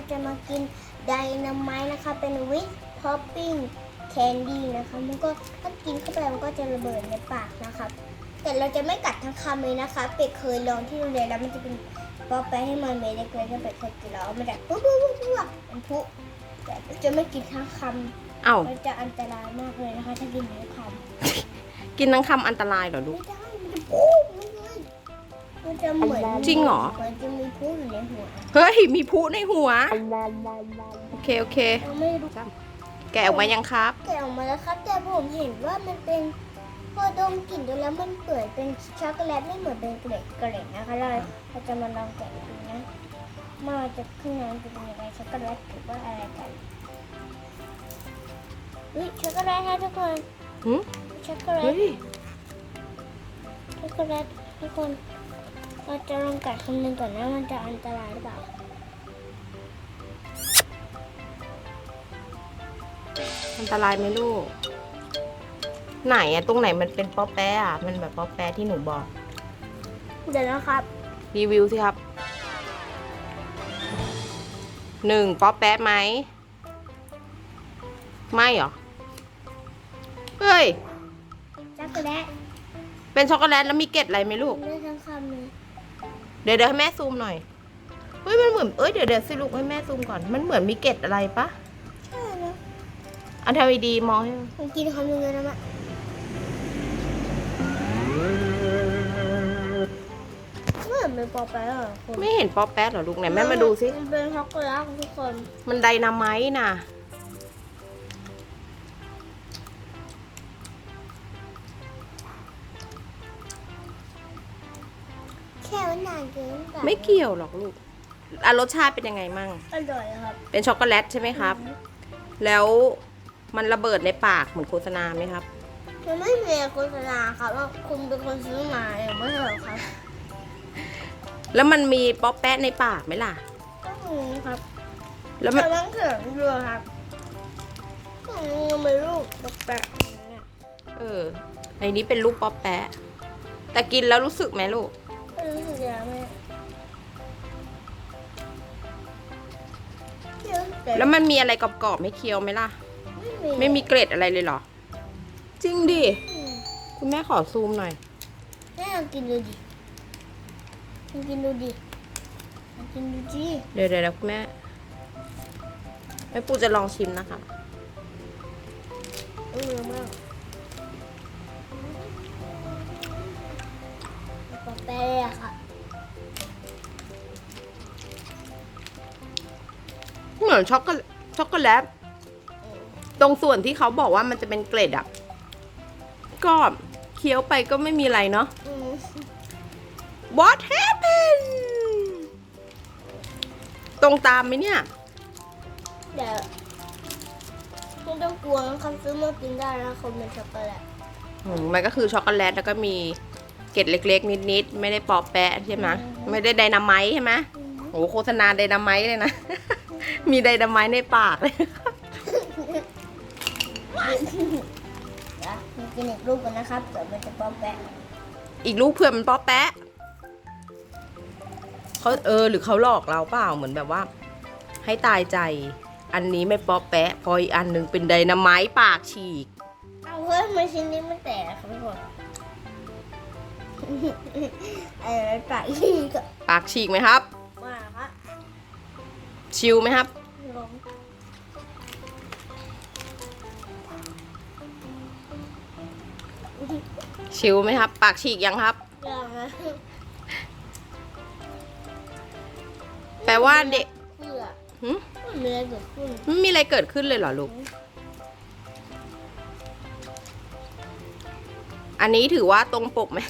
เราจะมากินไดนาไมต์นะคะ เป็นวิ p ท็อปปิ้งแคนดี้นะคะ มันก็ถ้ากินเข้าไปมันก็จะระเบิดในปากนะคะแต่เราจะไม่กัดทั้งคำเลยนะคะเป็ดเคยลองที่โรงเรียนแล้วมันจะเป็นป๊อปไปให้มันเมย์เล็กๆแล้วเป็ดเคยกินแล้วมันแบบปุ๊บปุ๊บปุ๊บปุ๊บเป็นพุแต่จะไม่กินทั้งคเอ้าำมันจะอันตรายมากเลยนะคะ ถ้ากินทั้งคำกินทั้งคำอันตรายเหรอลูไม่กได้มันจะปุ๊บเลย มันจะเหมือนจริงเหรอ มันจะมีพุอยู่ในหัวเฮ้ย มีพุในหัว โอเค โอเค เราไม่รู้แกะออกมายังครับ แกะออกมาแล้วครับ แต่ผมเห็นว่ามันเป็นพอดมกลิ่นดูแล้วมันเปิดเป็นช็อกโกแลตไม่เหมือนเป็นเกล็ดเกล็ดนะคะเราเราจะมาลองแกะดูนะว่ามันจะข้างในมันจะเป็นยังไงช็อกโกแลตหรือว่าอะไรกันอุ้ยช็อกโกแลตค่ะทุกคนหืมช็อกโกแลตเฮ้ย ช็อกโกแลตทุกคน เราจะลองกัดคำหนึ่งก่อนนะมันจะอันตรายหรือเปล่าอันตรายไหมลูก ไหนอะตรงไหนมันเป็นป๊อปแปะอะมันแบบป๊อปแปะที่หนูบอก เดี๋ยวนะครับ รีวิวสิครับหนึ่งป๊อปแปะไหมไม่เหรอเฮ้ยช็อกโกแลตเป็นช็อกโกแลตแล้วมีเกล็ดอะไรไหมลูกกินได้ทั้งคำเลย เดี๋ยวเดี๋ยวให้แม่ซูมหน่อย เฮ้ยมันเหมือน เอ้ยเดี๋ยวเดี๋ยวสิลูกให้แม่ซูมก่อน มันเหมือนมีเกล็ดอะไรปะใช่นะอันทวีดีมองให้ผมกินคำหนึ่งเลยนะมะไม่เห็นเป็นปอแปะหรอคุณไม่เห็นป๊อปแป๊ะเหรอลูกไหนแม่มาดูสิ มันเป็นช็อกโกแลตทุกคน มันไดนาไมต์น่ะ แค่ว่านานเกินปไม่เกี่ยวหรอกลูกอะรสชาติเป็นยังไงมั่ง อร่อยครับเป็นช็อกโกแลตใช่ไหมครับ แล้วมันระเบิดในปากเหมือนโฆษณาไหมครับ มันไม่มีโฆษณาครับว่าคุณเป็นคนซื้อมาเองไม่ใช่เหรอครับแล้วมันมีป๊อปแป๊ะในปากไหมล่ะ ก็มีครับแล้วมันแต่มันเขินด้วยครับอืมมันเป็นลูกแปลกๆอย่างเงี้ยเออในนี้เป็นลูกป๊อปแป๊ะแต่กินแล้วรู้สึกไหมลูก แต่แล้วมันมีอะไรกรอบๆไม่เคี้ยวไหมล่ะ ไม่ไม่มีมีเกล็ดอะไรเลยเหรอ จริงดิอืมคุณแม่ขอซูมหน่อย แม่ลองกินดูดิลองกินดูดิลองกินดูดิเดี๋ยวเดี๋ยวเดี๋ยวคุณแม่แม่ปูจะลองชิมนะคะเออมากกาแฟอะค่ะ เหมือนช็อกโกแลตช็อกโกแลตตรงส่วนที่เขาบอกว่ามันจะเป็นเกล็ดอะก็เคี้ยวไปก็ไม่มีอะไรเนาะอืม What happened ตรงตามไหมเนี่ย เดี๋ยวไม่ต้องกลัวนะครับซื้อมากินได้นะคนเป็นช็อกโกแลตอืมมันก็คือช็อกโกแลตแล้วก็มีเกล็ดเล็ก ๆ นิดๆ ไม่ได้ปอกแปะใช่ไหมไม่ได้ไดนาไมต์ใช่ไหมโอ้โหโฆษณาไดนาไมต์เลยนะ มีไดนาไมต์ในปากเลยเดี๋ยวมีกินอีกลูกกันนะครับเดี๋ยวมันจะป๊อปแปะอีกลูกเพื่อนมันปอกแปะเขาเออหรือเขาหลอกเราเปล่าเหมือนแบบว่า ให้ตายใจ อันนี้ไม่ปอกแปะ พออีกอันหนึ่งเป็นไดนาไมต์ปากฉีก เอาเฮ้ยทำไมาชิ้นนี้มันแตกอะครับทุกคนไอ้ไรปากอีกอะปากฉีกไหมครับมาครับ ชิวไหมครับลงชิวไหมครับ ปากฉีกยังครับอย่างนะแปลว่าเด็กเพื่อหึไม่มีอะไรเกิดขึ้นไม่มีอะไรเกิดขึ้นเลยเหรอลูก อันนี้ถือว่าตรงปกไหม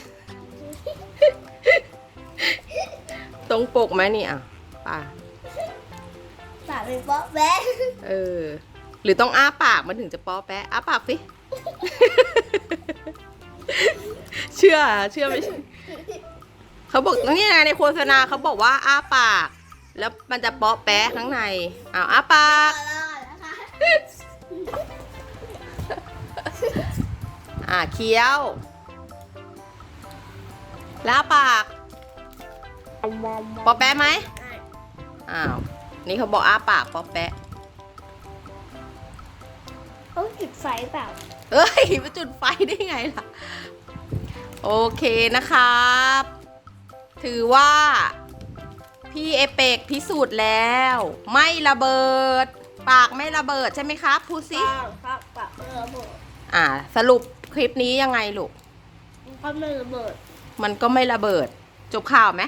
ตรงปกไหมนี่อะ ป่า ปากเป็นป๊อปแปะเออ หรือต้องอ้าปากมันถึงจะป๊อแปะอ้าปากสิ เชื่อ เชื่อไหมเขาบอกนี่ไงในโฆษณาเขาบอกว่าอ้าปาก แล้วมันจะป๊อแปะข้างในอ้าวอ้าปาก รอดนะคะอ่าเคี้ยว แล้วอ้าปาก ป๊อแปะไหม อ้าว นี่เขาบอกอ้าปากปอแปะเขาจุดไฟเปล่าเอ้ยมาจุดไฟได้ไงล่ะ โอเคนะครับ ถือว่า พี่เอเปกพิสูจน์แล้ว ไม่ระเบิด ปากไม่ระเบิดใช่ไหมครับพูดสิเปล่าครับปากไม่ระเบิดอ่า สรุปคลิปนี้ยังไงลูกก็ไม่ระเบิด มันก็ไม่ระเบิด จบข่าวไหม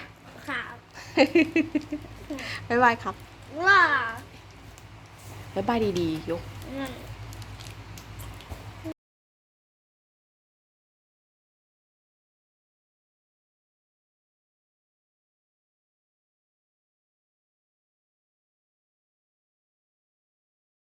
ค่ะบ๊ายบายครับ ว่าบ๊ายบายดีๆยก นั่น